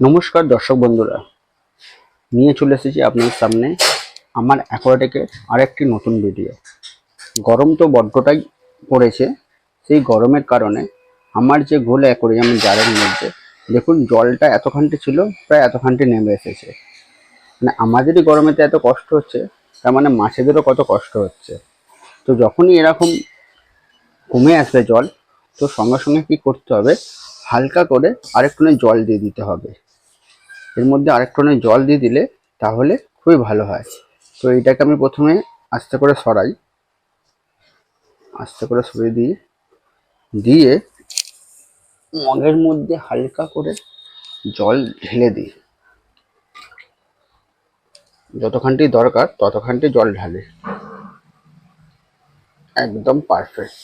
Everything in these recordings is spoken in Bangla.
নমস্কার দর্শক বন্ধুরা। নিয়ে চলে এসেছি আপনার সামনে আমার অ্যাকোয়াটিকের আরেকটি নতুন ভিডিও। গরম তো বড্ডটাই পড়েছে। সেই গরমের কারণে আমার যে গোল অ্যাকোরিয়াম জারের মধ্যে, দেখুন জলটা এতখানটি ছিল, প্রায় এতখানটি নেমে এসেছে। মানে আমাদেরই গরমেতে এত কষ্ট হচ্ছে, তার মানে মাছেদেরও কত কষ্ট হচ্ছে। তো যখনই এরকম কমে আসবে জল, তো সঙ্গে সঙ্গে কি করতে হবে? হালকা করে আরেকটুখানি জল দিয়ে দিতে হবে। এর মধ্যে আরেকটুখানি জল দিয়ে দিলে তাহলে খুবই ভালো হয়। তো এটাকে আমি প্রথমে আস্তে করে সরাই। আস্তে করে সরিয়ে দিই। দিয়ে মগের মধ্যে হালকা করে জল ঢেলে দিই। যতখানটি দরকার ততখানটি জল ঢালে। একদম পারফেক্ট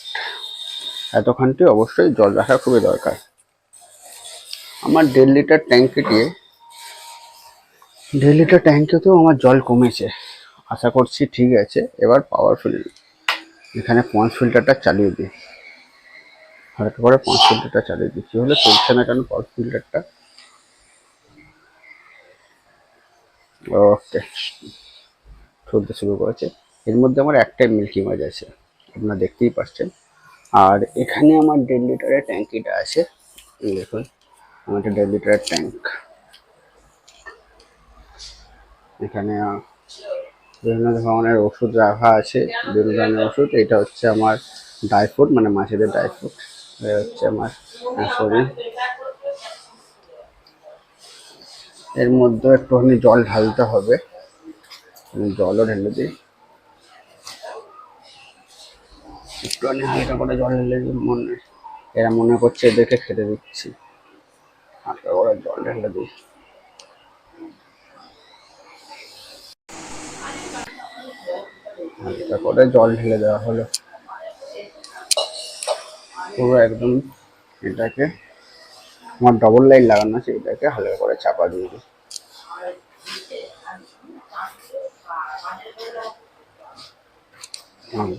এতখানটি অবশ্যই জল রাখা খুবই দরকার। আমার দেড় লিটার ট্যাঙ্কিটিয়ে দেড় লিটার ট্যাঙ্কিতেও আমার জল কমেছে। আশা করছি ঠিক আছে, এবার পাওয়ার পাওয়ারফুল এখানে পঞ্চ ফিল্টারটা চালিয়ে দিই। হালকা করে পঞ্চ ফিল্টারটা চালিয়ে দিই। কী হলে? চলছে না কেন পঞ্চ ফিল্টারটা ওকে চলতে শুরু করেছে। এর মধ্যে আমার একটাই মিল্কি মাছ আছে। আপনারা দেখতেই পাচ্ছেন। আর এখানে আমার দেড় লিটারের ট্যাঙ্কিটা আছে। দেখুন, আমার একটা দেড় লিটারের ট্যাঙ্ক এখানে বিভিন্ন ধরনের ওষুধ রাখা আছে বিভিন্ন ধরনের ওষুধ। এটা হচ্ছে আমার ড্রাই ফ্রুট মানে মাছেদের ড্রাই ফ্রুট এটা হচ্ছে আমার শরীর। এর মধ্যে একটুখানি জল ঢালতে হবে। জলও ঢেলে দিই। একটুখানি হালকা করে জল ঢেলে দিই, মনে এরা মনে করছে এদেরকে খেতে দিচ্ছি। হালকা করে জল ঢেলে দিই। হালকা করে জল ঢেলে দেওয়া হলো। পুরো একদম এটাকে, আমার ডবল লাইট লাগানো আছে, এটাকে হালকা করে চাপা দিয়ে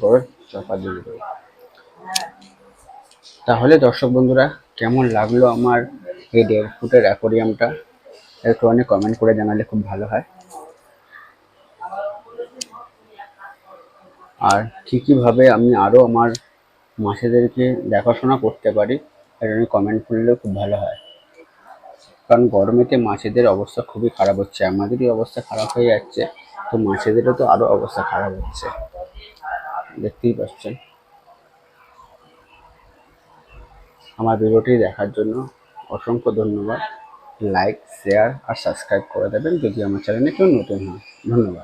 করে চাপা দিয়ে দেবো। তাহলে দর্শক বন্ধুরা, কেমন লাগল আমার এই দেড় ফুটের অ্যাকোরিয়ামটা একটু অনেক কমেন্ট করে জানালে খুব ভালো হয়। আর কী কীভাবে আমি আরও আমার মাছেদেরকে দেখাশোনা করতে পারি এটা কমেন্ট করলেও খুব ভালো হয়। কারণ গরমেতে মাছেদের অবস্থা খুবই খারাপ হচ্ছে, আমাদেরই অবস্থা খারাপ হয়ে যাচ্ছে, তো মাছেদেরও তো আরও অবস্থা খারাপ হচ্ছে। দেখতেই পাচ্ছেন। আমার ভিডিওটি দেখার জন্য অসংখ্য ধন্যবাদ। লাইক শেয়ার আর সাবস্ক্রাইব করে দেবেন যদি আমার চ্যানেলে কেউ নতুন হয় ধন্যবাদ।